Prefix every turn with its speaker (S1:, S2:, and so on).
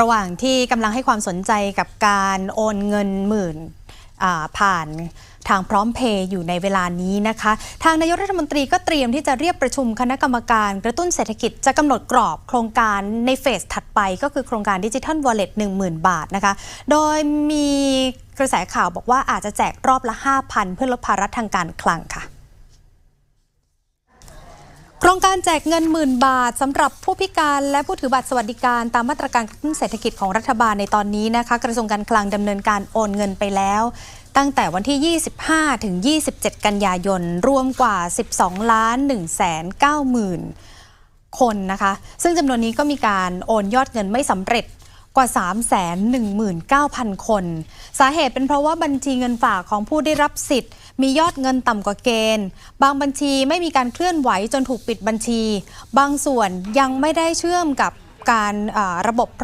S1: ระหว่างที่กำลังให้ความสนใจกับการโอนเงินหมื่นผ่านทางพร้อมเพย์อยู่ในเวลานี้นะคะ ทางนายกรัฐมนตรีก็เตรียมที่จะเรียกประชุมคณะกรรมการกระตุ้นเศรษฐกิจจะกำหนดกรอบโครงการในเฟสถัดไปก็คือโครงการดิจิทัลวอลเล็ต10,000 บาทนะคะ โดยมีกระแสข่าวบอกว่าอาจจะแจกรอบละ 5,000 เพื่อลดภาระทางการคลังค่ะ ครงการแจกเงินหมื่นบาทสำหรับผู้พิการและผู้ถือบัตรสวัสดิการตามมาตรการกระตุ้นเศรษฐกิจของรัฐบาลในตอนนี้นะคะกระทรวงการคลังดำเนินการโอนเงินไปแล้ว ตั้งแต่วันที่ 25 ถึง 27 กันยายน รวมกว่า 12 ล้าน1แสน9หมื่นคนนะคะ ซึ่งจำนวนนี้ก็มีการโอนยอดเงินไม่สำเร็จ กว่า 319,000 คน สาเหตุเป็นเพราะว่าบัญชีเงินฝากของผู้ได้รับสิทธิ์ มียอดเงินต่ำกว่าเกณฑ์ บางบัญชีไม่มีการเคลื่อนไหวจนถูกปิดบัญชี บางส่วนยังไม่ได้เชื่อมกับการระบบพร้อม